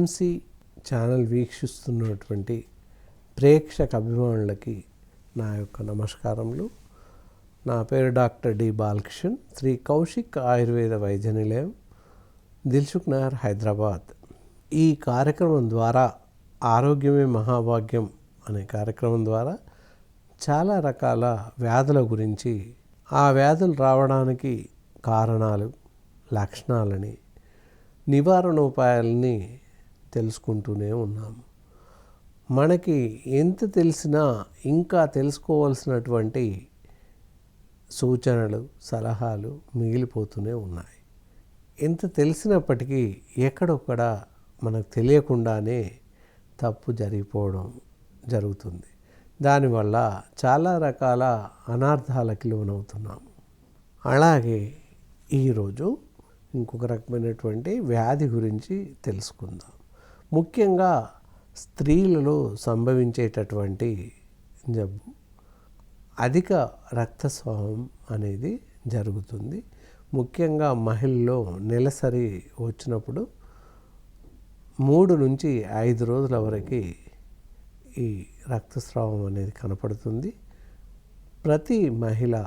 PMC channel వీక్షిస్తున్నటువంటి ప్రేక్షక అభిమానులకి నా యొక్క నమస్కారములు. నా పేరు డాక్టర్ డి బాలకిషన్. శ్రీ కౌశిక్ ఆయుర్వేద వైద్య నిలయం దిల్సుఖ్ నగర్ హైదరాబాద్. ఈ కార్యక్రమం ద్వారా ఆరోగ్యమే మహాభాగ్యం అనే కార్యక్రమం ద్వారా చాలా రకాల వ్యాధుల గురించి ఆ వ్యాధులు రావడానికి కారణాలు లక్షణాలని నివారణ ఉపాయాలని తెలుసుకుంటూనే ఉన్నాము. మనకి ఎంత తెలిసినా ఇంకా తెలుసుకోవాల్సినటువంటి సూచనలు సలహాలు మిగిలిపోతూనే ఉన్నాయి. ఎంత తెలిసినప్పటికీ ఎక్కడొక్కడ మనకు తెలియకుండానే తప్పు జరిగిపోవడం జరుగుతుంది. దానివల్ల చాలా రకాల అనార్థాలకి లోనవుతున్నాము. అలాగే ఈరోజు ఇంకొక రకమైనటువంటి వ్యాధి గురించి తెలుసుకుందాం. ముఖ్యంగా స్త్రీలలో సంభవించేటటువంటి జబ్బు అధిక రక్తస్రావం అనేది జరుగుతుంది. ముఖ్యంగా మహిళల్లో నెలసరి వచ్చినప్పుడు మూడు నుంచి ఐదు రోజుల వరకు ఈ రక్తస్రావం అనేది కనపడుతుంది. ప్రతి మహిళ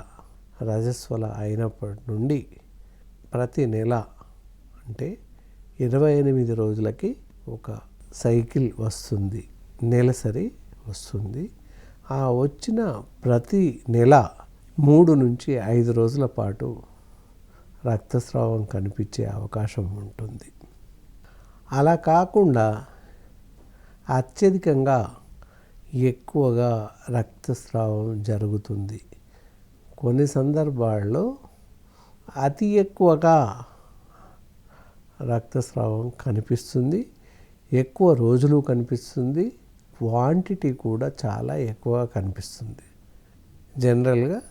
రజస్వల అయినప్పటి నుండి ప్రతి నెల అంటే ఇరవై ఎనిమిది రోజులకి ఒక సైకిల్ వస్తుంది నెలసరి వస్తుంది. ఆ వచ్చిన ప్రతి నెల మూడు నుంచి ఐదు రోజుల పాటు రక్తస్రావం కనిపించే అవకాశం ఉంటుంది. అలా కాకుండా అత్యధికంగా ఎక్కువగా రక్తస్రావం జరుగుతుంది. కొన్ని సందర్భాల్లో అతి ఎక్కువగా రక్తస్రావం కనిపిస్తుంది. ఎక్కువ రోజులు కనిపిస్తుంది క్వాంటిటీ కూడా చాలా ఎక్కువగా కనిపిస్తుంది. జనరల్గా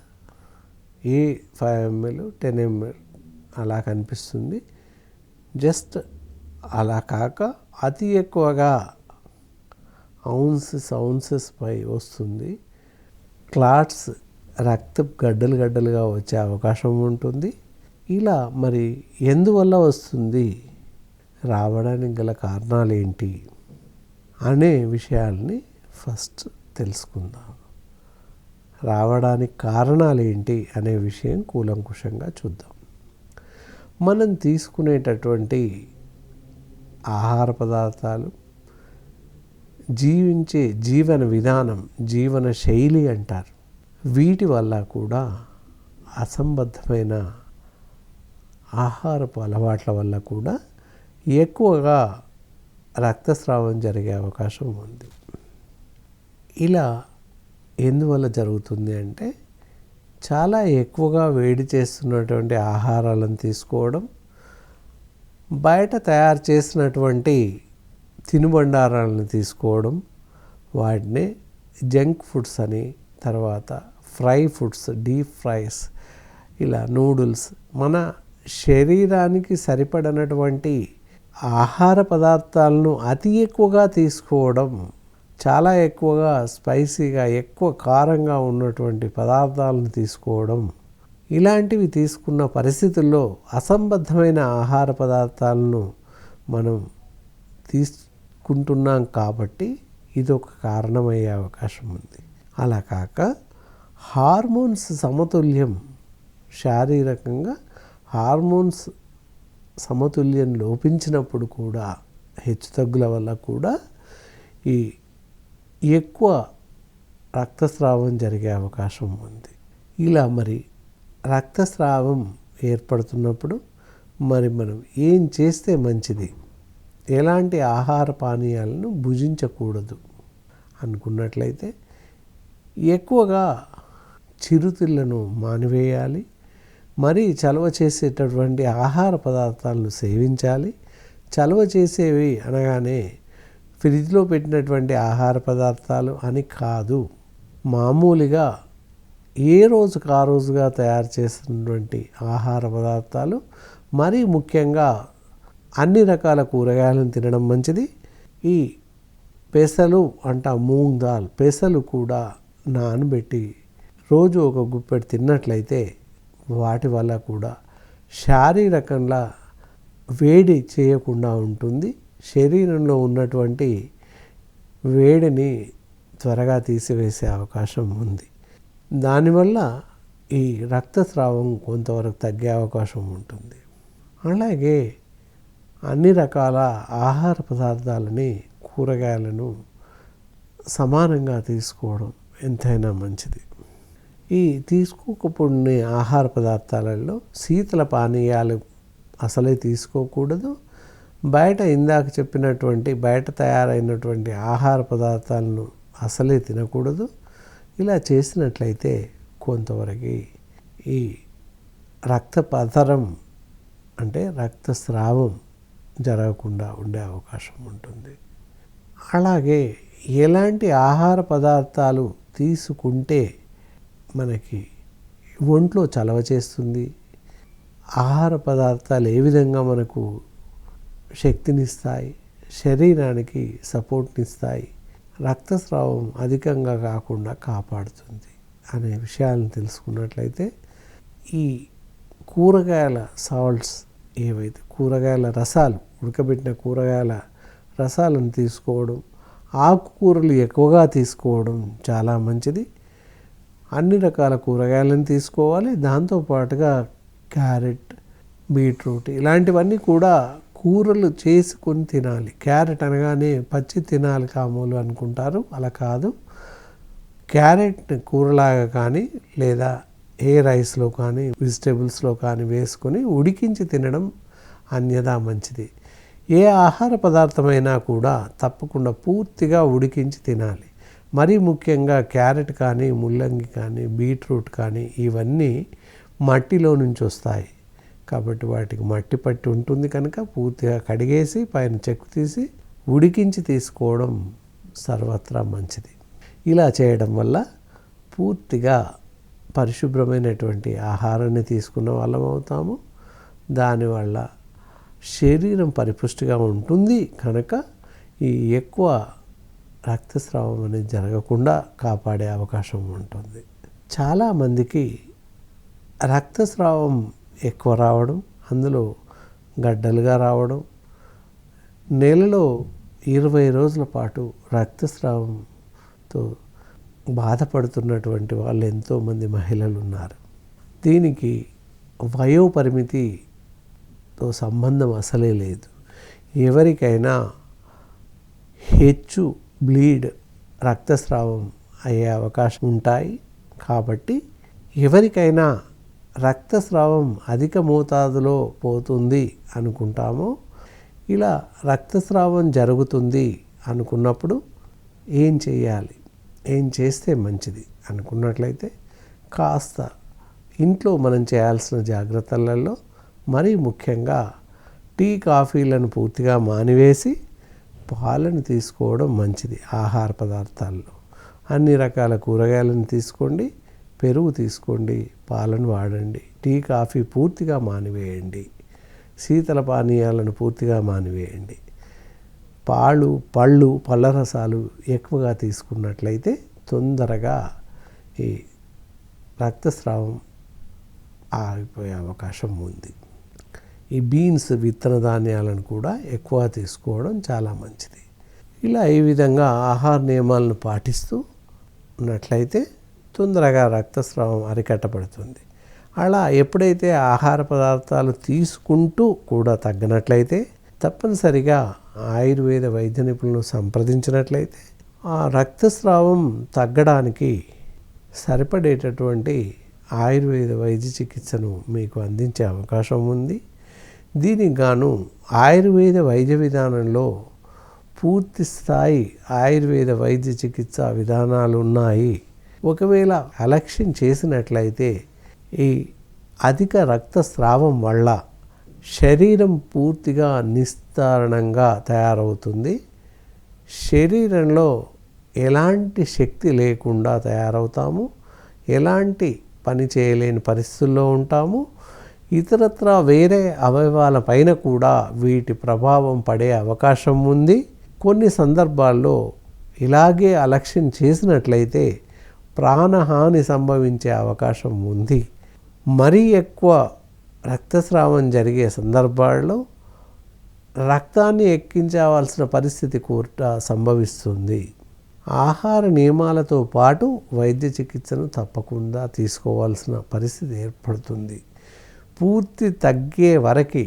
ఈ ఫైవ్ ఎంఎల్ టెన్ ఎంఎల్ అలా కనిపిస్తుంది. జస్ట్ అలా కాక అతి ఎక్కువగా ఔన్సెస్ ఔన్సెస్ పై వస్తుంది. క్లాట్స్ రక్త గడ్డలు గడ్డలుగా వచ్చే అవకాశం ఉంటుంది. ఇలా మరి ఎందువల్ల వస్తుంది? రావడానికి గల కారణాలు ఏంటి అనే విషయాల్ని ఫస్ట్ తెలుసుకుందాం. రావడానికి కారణాలు ఏంటి అనే విషయం కూలంకుషంగా చూద్దాం. మనం తీసుకునేటటువంటి ఆహార పదార్థాలు జీవించే జీవన విధానం జీవన శైలి అంటారు. వీటి వల్ల కూడా అసంబద్ధమైన ఆహారపు అలవాట్ల వల్ల కూడా ఎక్కువగా రక్తస్రావం జరిగే అవకాశం ఉంది. ఇలా ఎందువల్ల జరుగుతుంది అంటే చాలా ఎక్కువగా వేడి చేస్తున్నటువంటి ఆహారాలను తీసుకోవడం బయట తయారు చేసినటువంటి తినుబండారాలను తీసుకోవడం వాటిని జంక్ ఫుడ్స్ అని తర్వాత ఫ్రై ఫుడ్స్ డీప్ ఫ్రైస్ ఇలా నూడిల్స్ మన శరీరానికి సరిపడినటువంటి ఆహార పదార్థాలను అతి ఎక్కువగా తీసుకోవడం చాలా ఎక్కువగా స్పైసీగా ఎక్కువ కారంగా ఉన్నటువంటి పదార్థాలను తీసుకోవడం ఇలాంటివి తీసుకున్న పరిస్థితుల్లో అసంబద్ధమైన ఆహార పదార్థాలను మనం తీసుకుంటున్నాం కాబట్టి ఇదొక కారణమయ్యే అవకాశం ఉంది. అలా కాక హార్మోన్స్ సమతుల్యం శారీరకంగా హార్మోన్స్ సమతుల్యం లోపించినప్పుడు కూడా హెచ్చుతగ్గుల వల్ల కూడా ఈ ఎక్కువ రక్తస్రావం జరిగే అవకాశం ఉంది. ఇలా మరి రక్తస్రావం ఏర్పడుతున్నప్పుడు మరి మనం ఏం చేస్తే మంచిది? ఎలాంటి ఆహార పానీయాలను భుజించకూడదు? అనుకున్నట్లయితే ఎక్కువగా చిరుతిళ్ళను మానివేయాలి. మరీ చలవ చేసేటటువంటి ఆహార పదార్థాలను సేవించాలి. చలవ చేసేవి అనగానే ఫ్రిడ్జ్లో పెట్టినటువంటి ఆహార పదార్థాలు అని కాదు. మామూలుగా ఏ రోజుకు ఆ రోజుగా తయారు చేసినటువంటి ఆహార పదార్థాలు మరీ ముఖ్యంగా అన్ని రకాల కూరగాయలను తినడం మంచిది. ఈ పెసలు అంట మూంగ్ దాల్ పెసలు కూడా నానబెట్టి రోజు ఒక గుప్పెడు తిన్నట్లయితే వాటి వల్ల కూడా శారీరకంగా వేడి చేయకుండా ఉంటుంది. శరీరంలో ఉన్నటువంటి వేడిని త్వరగా తీసివేసే అవకాశం ఉంది. దానివల్ల ఈ రక్తస్రావం కొంతవరకు తగ్గే అవకాశం ఉంటుంది. అలాగే అన్ని రకాల ఆహార పదార్థాలని కూరగాయలను సమానంగా తీసుకోవడం ఎంతైనా మంచిది. ఈ తీసుకోకపోయిన ఆహార పదార్థాలలో శీతల పానీయాలు అసలే తీసుకోకూడదు. బయట ఇందాక చెప్పినటువంటి బయట తయారైనటువంటి ఆహార పదార్థాలను అసలే తినకూడదు. ఇలా చేసినట్లయితే కొంతవరకు ఈ రక్త పదరం అంటే రక్తస్రావం జరగకుండా ఉండే అవకాశం ఉంటుంది. అలాగే ఎలాంటి ఆహార పదార్థాలు తీసుకుంటే మనకి ఒంట్లో చలవ చేస్తుంది. ఆహార పదార్థాలు ఏ విధంగా మనకు శక్తినిస్తాయి? శరీరానికి సపోర్ట్నిస్తాయి. రక్తస్రావం అధికంగా కాకుండా కాపాడుతుంది అనే విషయాలను తెలుసుకున్నట్లయితే ఈ కూరగాయల సాల్ట్స్ ఏవైతే కూరగాయల రసాలు ఉడకబెట్టిన కూరగాయల రసాలను తీసుకోవడం ఆకుకూరలు ఎక్కువగా తీసుకోవడం చాలా మంచిది. అన్ని రకాల కూరగాయలను తీసుకోవాలి. దాంతోపాటుగా క్యారెట్ బీట్రూట్ ఇలాంటివన్నీ కూడా కూరలు చేసుకొని తినాలి. క్యారెట్ అనగానే పచ్చి తినాలి కామూలు అనుకుంటారు. అలా కాదు. క్యారెట్ కూరలాగా కానీ లేదా ఏ రైస్లో కానీ వెజిటేబుల్స్లో కానీ వేసుకొని ఉడికించి తినడం అన్యదా మంచిది. ఏ ఆహార పదార్థమైనా కూడా తప్పకుండా పూర్తిగా ఉడికించి తినాలి. మరీ ముఖ్యంగా క్యారెట్ కానీ ముల్లంగి కానీ బీట్రూట్ కానీ ఇవన్నీ మట్టిలో నుంచి వస్తాయి. కాబట్టి వాటికి మట్టి పట్టి ఉంటుంది కనుక పూర్తిగా కడిగేసి పైన చెక్కు తీసి ఉడికించి తీసుకోవడం సర్వత్రా మంచిది. ఇలా చేయడం వల్ల పూర్తిగా పరిశుభ్రమైనటువంటి ఆహారాన్ని తీసుకున్న వాళ్ళం అవుతాము. దానివల్ల శరీరం పరిపుష్టిగా ఉంటుంది కనుక ఈ ఎక్కువ రక్తస్రావం అనేది జరగకుండా కాపాడే అవకాశం ఉంటుంది. చాలామందికి రక్తస్రావం ఎక్కువ రావడం అందులో గడ్డలుగా రావడం నెలలో ఇరవై రోజుల పాటు రక్తస్రావంతో బాధపడుతున్నటువంటి వాళ్ళు ఎంతోమంది మహిళలు ఉన్నారు. దీనికి వయోపరిమితితో సంబంధం అసలే లేదు. ఎవరికైనా హెచ్చు బ్లీడ్ రక్తస్రావం అయ్యే అవకాశం ఉంటాయి. కాబట్టి ఎవరికైనా రక్తస్రావం అధిక మోతాదులో పోతుంది అనుకుంటామో ఇలా రక్తస్రావం జరుగుతుంది అనుకున్నప్పుడు ఏం చేయాలి? ఏం చేస్తే మంచిది అనుకున్నట్లయితే కాస్త ఇంట్లో మనం చేయాల్సిన జాగ్రత్తలలో మరీ ముఖ్యంగా టీ కాఫీలను పూర్తిగా మానివేసి పాలను తీసుకోవడం మంచిది ఆహార పదార్థాల్లో. అన్ని రకాల కూరగాయలను తీసుకోండి పెరుగు తీసుకోండి పాలను వాడండి టీ కాఫీ పూర్తిగా మానివేయండి శీతల పానీయాలను పూర్తిగా మానివేయండి. పాలు పళ్ళు పళ్ళ రసాలు ఎక్కువగా తీసుకున్నట్లయితే తొందరగా ఈ రక్తస్రావం ఆగిపోయే అవకాశం ఉంది. ఈ బీన్స్ విత్తన ధాన్యాలను కూడా ఎక్కువ తీసుకోవడం చాలా మంచిది. ఇలా ఈ విధంగా ఆహార నియమాలను పాటిస్తూ ఉన్నట్లయితే తొందరగా రక్తస్రావం అరికట్టబడుతుంది. అలా ఎప్పుడైతే ఆహార పదార్థాలు తీసుకుంటూ కూడా తగ్గినట్లయితే తప్పనిసరిగా ఆయుర్వేద వైద్య నిపుణులను సంప్రదించినట్లయితే ఆ రక్తస్రావం తగ్గడానికి సరిపడేటటువంటి ఆయుర్వేద వైద్య చికిత్సను మీకు అందించే అవకాశం ఉంది. దీనికి గాను ఆయుర్వేద వైద్య విధానంలో పూర్తి స్థాయి ఆయుర్వేద వైద్య చికిత్స విధానాలు ఉన్నాయి. ఒకవేళ అలక్ష్యం చేసినట్లయితే ఈ అధిక రక్తస్రావం వల్ల శరీరం పూర్తిగా నిస్తారణంగా తయారవుతుంది. శరీరంలో ఎలాంటి శక్తి లేకుండా తయారవుతాము. ఎలాంటి పని చేయలేని పరిస్థితుల్లో ఉంటాము. ఇతరత్ర వేరే అవయవాల పైన కూడా వీటి ప్రభావం పడే అవకాశం ఉంది. కొన్ని సందర్భాల్లో ఇలాగే అలక్ష్యం చేసినట్లయితే ప్రాణహాని సంభవించే అవకాశం ఉంది. మరీ ఎక్కువ రక్తస్రావం జరిగే సందర్భాల్లో రక్తాన్ని ఎక్కించవలసిన పరిస్థితి కూడా సంభవిస్తుంది. ఆహార నియమాలతో పాటు వైద్య చికిత్సను తప్పకుండా తీసుకోవాల్సిన పరిస్థితి ఏర్పడుతుంది. పూర్తి తగ్గే వరకు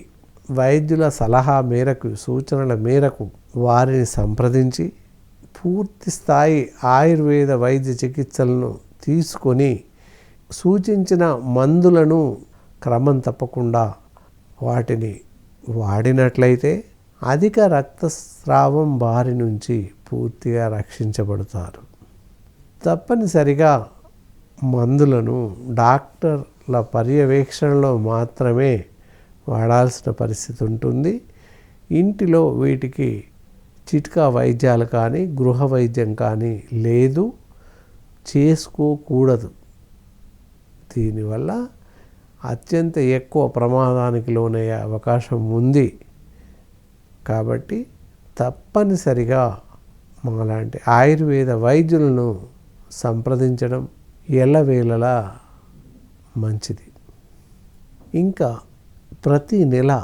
వైద్యుల సలహా మేరకు సూచనల మేరకు వారిని సంప్రదించి పూర్తి స్థాయి ఆయుర్వేద వైద్య చికిత్సలను తీసుకొని సూచించిన మందులను క్రమం తప్పకుండా వాటిని వాడినట్లయితే అధిక రక్తస్రావం బారి నుంచి పూర్తిగా రక్షించబడతారు. తప్పనిసరిగా మందులను డాక్టర్ డాక్టర్ల పర్యవేక్షణలో మాత్రమే వాడాల్సిన పరిస్థితి ఉంటుంది. ఇంటిలో వీటికి చిట్కా వైద్యాలు కానీ గృహ వైద్యం కానీ లేదు. చేసుకోకూడదు. దీనివల్ల అత్యంత ఎక్కువ ప్రమాదానికి లోనయ్యే అవకాశం ఉంది. కాబట్టి తప్పనిసరిగా మాలాంటి ఆయుర్వేద వైద్యులను సంప్రదించడం ఎల్లవేళలా మంచిది. ఇంకా ప్రతి నెల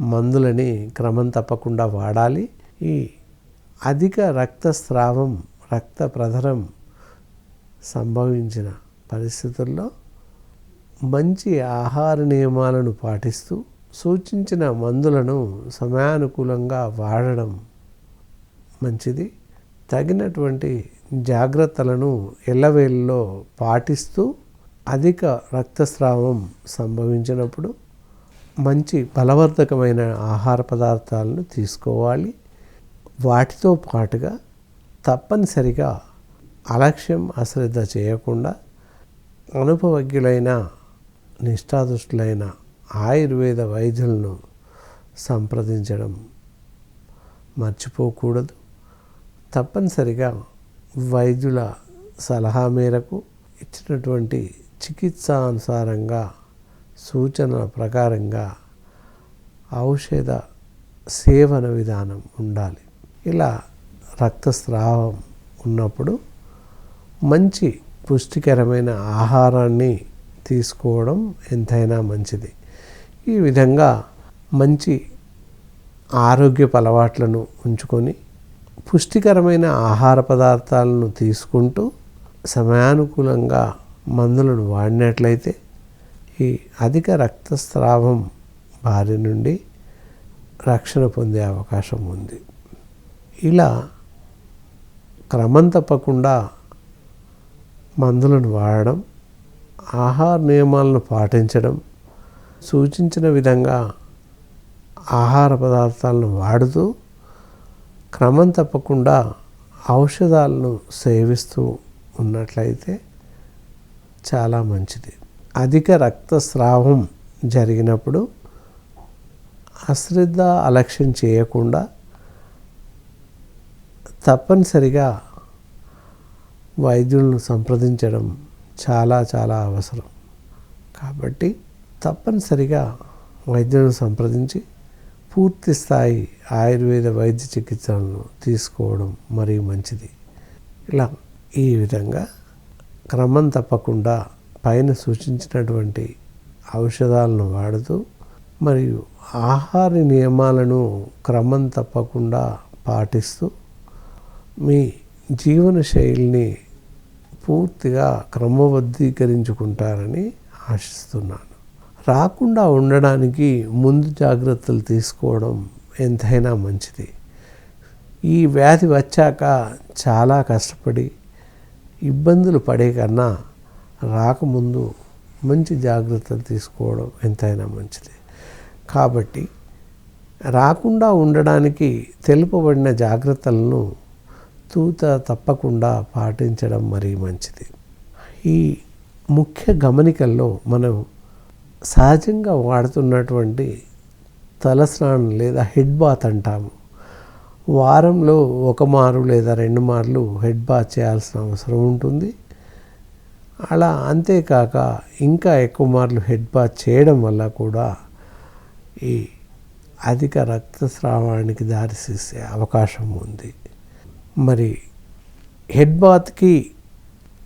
మందులని క్రమం తప్పకుండా వాడాలి. ఈ అధిక రక్తస్రావం రక్త ప్రధరం సంభవించిన పరిస్థితుల్లో మంచి ఆహార నియమాలను పాటిస్తూ సూచించిన మందులను సమయానుకూలంగా వాడడం మంచిది. తగినటువంటి జాగ్రత్తలను ఎల్లవేళ్ళలో పాటిస్తూ అధిక రక్తస్రావం సంభవించినప్పుడు మంచి బలవర్ధకమైన ఆహార పదార్థాలను తీసుకోవాలి. వాటితో పాటుగా తప్పనిసరిగా అలక్ష్యం అశ్రద్ధ చేయకుండా అనుభవజ్ఞులైన నిష్ఠాదుష్టులైన ఆయుర్వేద వైద్యులను సంప్రదించడం మర్చిపోకూడదు. తప్పనిసరిగా వైద్యుల సలహా మేరకు ఇచ్చినటువంటి చికిత్సానుసారంగా సూచనల ప్రకారంగా ఔషధ సేవన విధానం ఉండాలి. ఇలా రక్తస్రావం ఉన్నప్పుడు మంచి పుష్టికరమైన ఆహారాన్ని తీసుకోవడం ఎంతైనా మంచిది. ఈ విధంగా మంచి ఆరోగ్యపు అలవాట్లను ఉంచుకొని పుష్టికరమైన ఆహార పదార్థాలను తీసుకుంటూ సమయానుకూలంగా మందులను వాడినట్లయితే ఈ అధిక రక్తస్రావం బారి నుండి రక్షణ పొందే అవకాశం ఉంది. ఇలా క్రమం తప్పకుండా మందులను వాడడం ఆహార నియమాలను పాటించడం సూచించిన విధంగా ఆహార పదార్థాలను వాడుతూ క్రమం తప్పకుండా ఔషధాలను సేవిస్తూ ఉన్నట్లయితే చాలా మంచిది. అధిక రక్తస్రావం జరిగినప్పుడు అశ్రద్ధ అలక్ష్యం చేయకుండా తప్పనిసరిగా వైద్యులను సంప్రదించడం చాలా చాలా అవసరం. కాబట్టి తప్పనిసరిగా వైద్యులను సంప్రదించి పూర్తి స్థాయి ఆయుర్వేద వైద్య చికిత్సలను తీసుకోవడం మరీ మంచిది. ఇలా ఈ విధంగా క్రమం తప్పకుండా పైన సూచించినటువంటి ఔషధాలను వాడుతూ మరియు ఆహార నియమాలను క్రమం తప్పకుండా పాటిస్తూ మీ జీవన శైలిని పూర్తిగా క్రమబద్ధీకరించుకుంటారని ఆశిస్తున్నాను. రాకుండా ఉండడానికి ముందు జాగ్రత్తలు తీసుకోవడం ఎంతైనా మంచిది. ఈ వ్యాధి వచ్చాక చాలా కష్టపడి ఇబ్బందులు పడే కన్నా రాకముందు మంచి జాగ్రత్తలు తీసుకోవడం ఎంతైనా మంచిది. కాబట్టి రాకుండా ఉండడానికి తెలుపబడిన జాగ్రత్తలను తూత తప్పకుండా పాటించడం మరీ మంచిది. ఈ ముఖ్య గమనికల్లో మనం సహజంగా వాడుతున్నటువంటి తలస్నానం లేదా హెడ్ బాత్ అంటాము. వారంలో ఒక మారు లేదా రెండు మార్లు హెడ్ బాత్ చేయాల్సిన అవసరం ఉంటుంది. అలా అంతేకాక ఇంకా ఎక్కువ మార్లు హెడ్ బాత్ చేయడం వల్ల కూడా ఈ అధిక రక్తస్రావానికి దారితీసే అవకాశం ఉంది. మరి హెడ్ బాత్కి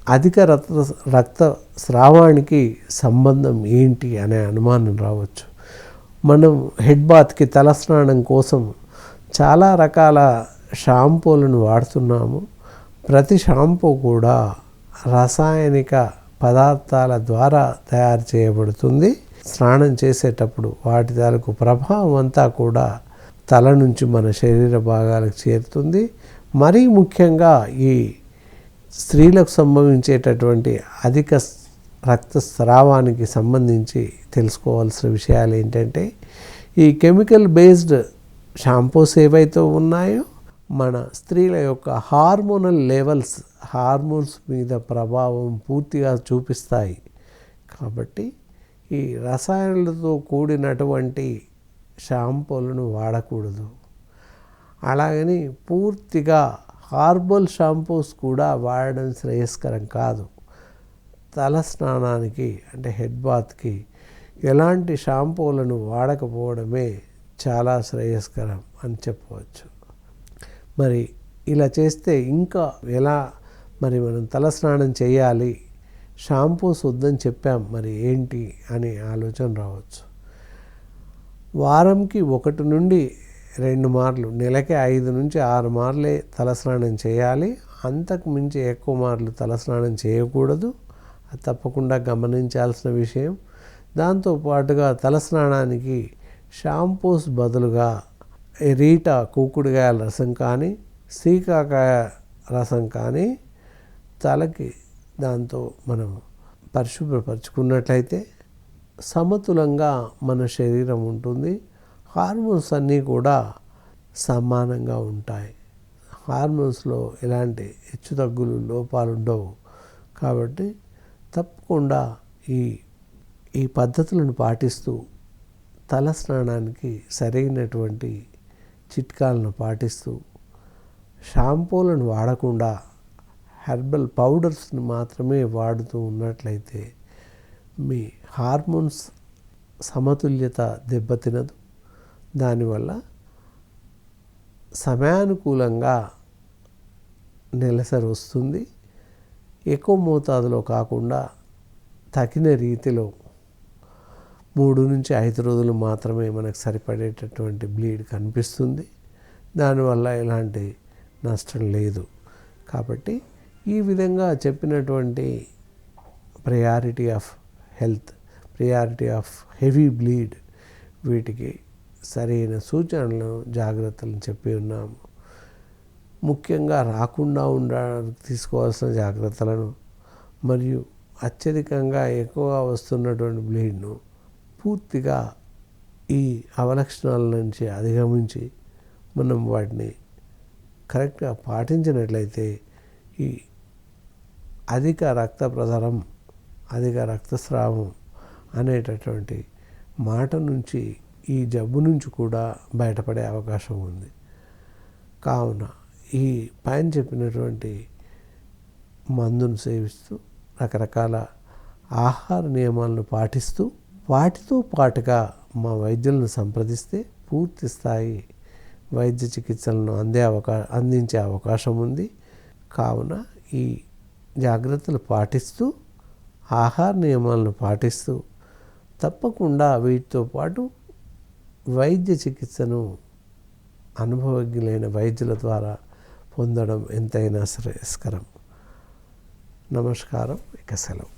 అధిక రక్త రక్త స్రావానికి సంబంధం ఏంటి అనే అనుమానం రావచ్చు. మనం హెడ్ బాత్కి తలస్నానం కోసం చాలా రకాల షాంపూలను వాడుతున్నాము. ప్రతి షాంపూ కూడా రసాయనిక పదార్థాల ద్వారా తయారు చేయబడుతుంది. స్నానం చేసేటప్పుడు వాటి తాలూకు ప్రభావం అంతా కూడా తల నుంచి మన శరీర భాగాలకు చేరుతుంది. మరీ ముఖ్యంగా ఈ స్త్రీలకు సంభవించేటటువంటి అధిక రక్తస్రావానికి సంబంధించి తెలుసుకోవాల్సిన విషయాలు ఏంటంటే ఈ కెమికల్ బేస్డ్ షాంపూస్ ఏవైతే ఉన్నాయో మన స్త్రీల యొక్క హార్మోనల్ లెవెల్స్ హార్మోన్స్ మీద ప్రభావం పూర్తిగా చూపిస్తాయి. కాబట్టి ఈ రసాయనాలతో కూడినటువంటి షాంపూలను వాడకూడదు. అలాగని పూర్తిగా హార్బల్ షాంపూస్ కూడా వాడడం శ్రేయస్కరం కాదు. తల స్నానానికి అంటే హెడ్ బాత్కి ఎలాంటి షాంపూలను వాడకపోవడమే చాలా శ్రేయస్కరం అని చెప్పవచ్చు. మరి ఇలా చేస్తే ఇంకా ఎలా మరి మనం తలస్నానం చేయాలి? షాంపూ వద్దని చెప్పాం మరి ఏంటి అని ఆలోచన రావచ్చు. వారంకి ఒకటి నుండి రెండు మార్లు నెలకి ఐదు నుంచి ఆరు మార్లే తలస్నానం చేయాలి. అంతకు మించి ఎక్కువ మార్లు తలస్నానం చేయకూడదు. తప్పకుండా గమనించాల్సిన విషయం. దాంతోపాటుగా తలస్నానానికి షాంపూస్ బదులుగా రీటా కూకుడుకాయల రసం కానీ సీకాకాయ రసం కానీ తలకి దాంతో మనం పరిశుభ్రపరచుకున్నట్లయితే సమతులంగా మన శరీరం ఉంటుంది. హార్మోన్స్ అన్నీ కూడా సమానంగా ఉంటాయి. హార్మోన్స్లో ఎలాంటి హెచ్చు తగ్గులు లోపాలు ఉండవు. కాబట్టి తప్పకుండా ఈ ఈ పద్ధతులను పాటిస్తూ తల స్నానానికి సరైనటువంటి చిట్కాలను పాటిస్తూ షాంపూలను వాడకుండా హెర్బల్ పౌడర్స్ని మాత్రమే వాడుతూ ఉన్నట్లయితే మీ హార్మోన్స్ సమతుల్యత దెబ్బతినదు. దానివల్ల సమయానుకూలంగా నెలసరి వస్తుంది. ఎక్కువ మోతాదులో కాకుండా తగిన రీతిలో మూడు నుంచి ఐదు రోజులు మాత్రమే మనకు సరిపడేటటువంటి బ్లీడ్ కనిపిస్తుంది. దానివల్ల ఎలాంటి నష్టం లేదు. కాబట్టి ఈ విధంగా చెప్పినటువంటి priority of health priority of heavy bleed వీటికి సరైన సూచనలు జాగ్రత్తలు చెప్పి ఉన్నాము. ముఖ్యంగా రాకుండా ఉండడానికి తీసుకోవాల్సిన జాగ్రత్తలను మరియు అత్యధికంగా ఎక్కువగా వస్తున్నటువంటి బ్లీడ్ను పూర్తిగా ఈ అవలక్షణాల నుంచి అధిగమించి మనం వాటిని కరెక్ట్గా పాటించినట్లయితే ఈ అధిక రక్త ప్రసరం అధిక రక్తస్రావం అనేటటువంటి మాట నుంచి ఈ జబ్బు నుంచి కూడా బయటపడే అవకాశం ఉంది. కావున ఈ పైన చెప్పినటువంటి మందును సేవిస్తూ రకరకాల ఆహార నియమాలను పాటిస్తూ వాటితో పాటుగా మా వైద్యులను సంప్రదిస్తే పూర్తి స్థాయి వైద్య చికిత్సలను అందే అవకా అందించే అవకాశం ఉంది. కావున ఈ జాగ్రత్తలు పాటిస్తూ ఆహార నియమాలను పాటిస్తూ తప్పకుండా వీటితో పాటు వైద్య చికిత్సను అనుభవజ్ఞులైన వైద్యుల ద్వారా పొందడం ఎంతైనా శ్రేయస్కరం. నమస్కారం. ఇక సెలవు.